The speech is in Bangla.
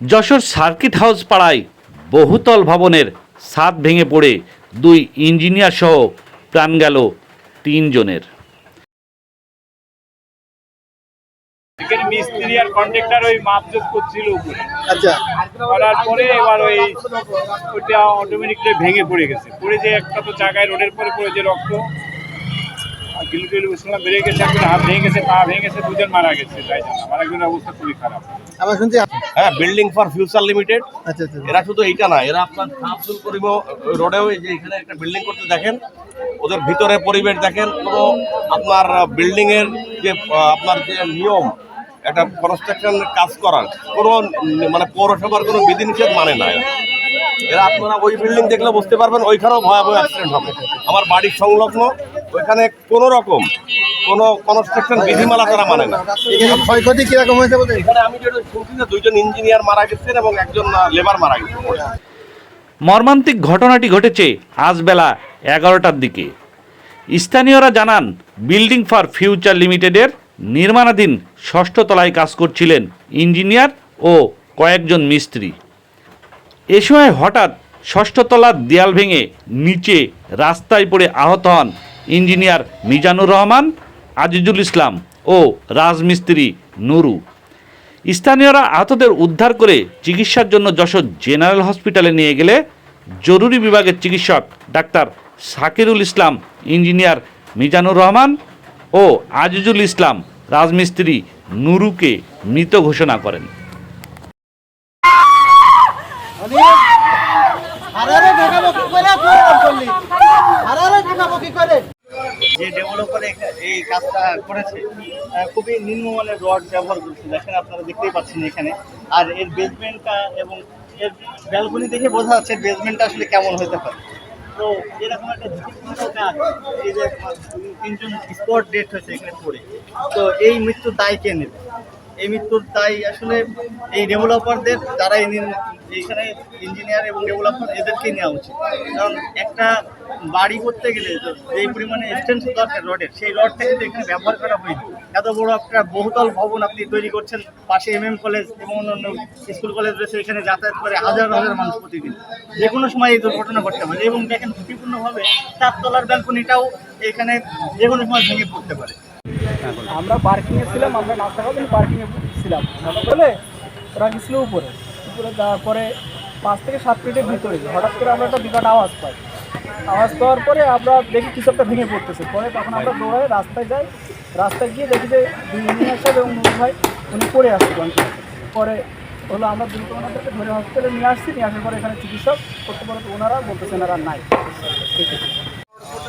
যশোর সার্কিট হাউস পাড়ায় বহুতল ভবনের ছাদ ভেঙে পড়ে দুই ইঞ্জিনিয়ার সহ প্রাণ গেল তিনজনের। এখানে মিস্ত্রি আর কন্ট্রাক্টর ওই মাপজোক করছিল উপরে। আচ্ছা। করার পরে এবার ওই ওইটা অটোমেটিকলি ভেঙে পড়ে গেছে। পড়ে যে একটা তো জায়গায় রোডের পরে পড়ে যে রক্ত। গিলু গিলু উষ্ণতা বেড়ে গেছে একজন হাত ভেঙে গেছে পা ভেঙে গেছে দুজন মারা গেছে তাই আমার একজনের অবস্থা খুবই খারাপ। আমরা শুনছি হ্যাঁ বিল্ডিং ফর ফিউচার লিমিটেড আচ্ছা আচ্ছা। এরা শুধু এইটা না এরা আপনার আব্দুল করিম রোডেও যে এখানে একটা বিল্ডিং করতে দেখেন ওদের ভিতরে পরিবেশ দেখেন কোনো আপনার বিল্ডিং এর যে আপনার যে নিয়ম একটা কনস্ট্রাকশন কাজ করার কোনো মানে পৌরসভার কোনো বিধিনিষেধ মানে না এরা। এরা আপনারা ওই বিল্ডিং দেখলে বুঝতে পারবেন ওইখানেও ভয়াবহ অ্যাক্সিডেন্ট হবে। আমার বাড়ির সংলগ্ন ওইখানে কোনো রকম কোনো কনস্ট্রাকশন বিধিমালা তারা মানে না। ক্ষয়ক্ষতি কীরকম হয়েছে বলতে? এখানে আমি যেটা শুনছি যে দুইজন ইঞ্জিনিয়ার মারা গেছেন এবং একজন লেবার মারা গেছেন। মর্মান্তিক ঘটনাটি ঘটেছে আজ বেলা এগারোটার দিকে। স্থানীয়রা জানান বিল্ডিং ফর ফিউচার লিমিটেডের নির্মাণাধীন ষষ্ঠ তলায় কাজ করছিলেন ইঞ্জিনিয়ার ও কয়েকজন মিস্ত্রি। এ সময় হঠাৎ ষষ্ঠ তলার দেয়াল ভেঙে নিচে রাস্তায় পড়ে আহত হন ইঞ্জিনিয়ার মিজানুর রহমান, আজিজুল ইসলাম ও রাজমিস্ত্রি নুরু। স্থানীয়রা আহতদের উদ্ধার করে চিকিৎসার জন্য যশোর জেনারেল হসপিটালে নিয়ে গেলে জরুরি বিভাগের চিকিৎসক ডাক্তার সাকিরুল ইসলাম, ইঞ্জিনিয়ার মিজানুর রহমান ও আজিজুল ইসলাম, রাজমিস্ত্রি নুরুকে মৃত ঘোষণা করেন। কি করে? যে ডেভেলপার এই কাজটা করেছে খুবই নিম্নমানের রড ব্যবহার করছে। দেখেন আপনারা দেখতেই পাচ্ছেন এখানে। আর এর বেসমেন্টটা এবং এর ব্যালকনি দেখে বোঝা যাচ্ছে বেসমেন্টটা আসলে কেমন হতে পারে। তো এরকম একটা ঝুঁকিপূর্ণ কাজ, এই যে তিনজন স্পট ডেট হয়েছে এখানে পড়ে, তো এই মৃত্যুর দায় কে নেবে? এই মৃত্যুর দায় আসলে এই ডেভেলপারদের যারা এই এইখানে ইঞ্জিনিয়ার এবং ডেভেলপার এদেরকেই নেওয়া উচিত। কারণ একটা বাড়ি করতে গেলে এই পরিমাণে এক্সটেনশন দরকার রডের, সেই রডটা কিন্তু এখানে ব্যবহার করা হয়নি। এত বড় একটা বহুতল ভবন আপনি তৈরি করছেন, পাশে এম এম কলেজ এবং অন্যান্য স্কুল কলেজ রয়েছে, এখানে যাতায়াত করে হাজার হাজার মানুষ প্রতিদিন। যে কোনো সময় এই দুর্ঘটনা ঘটতে পারে। এবং দেখেন ঝুঁকিপূর্ণভাবে চারতলার ব্যালকনিটাও এখানে যে কোনো সময় ভেঙে পড়তে পারে। আমরা পার্কিংয়ে ছিলাম আমরা নাস্তা খাবেন পার্কিংয়ে ছিলাম। বলে ওরা গেছিল উপরে। উপরে যাওয়ার পরে পাঁচ থেকে সাত মিনিটের ভিতরে হঠাৎ করে আমরা একটা বিকট আওয়াজ পাই। আওয়াজ পাওয়ার পরে আমরা দেখি কিছু একটা ভেঙে পড়তেছে। পরে তখন আমরা দৌড়াই রাস্তায় যাই। রাস্তায় গিয়ে দেখি যে দুই ইঞ্জিনিয়ার সাহেব এবং নুর ভাই উনি পড়ে আসছে পরে হলো আমরা দ্রুত ওনাদেরকে ধরে হসপিটালে নিয়ে আসছি। নিয়ে আসার পরে এখানে চিকিৎসক করতে পারে ওনারা বলতেছেন এনারা নাই। ঠিক আছে।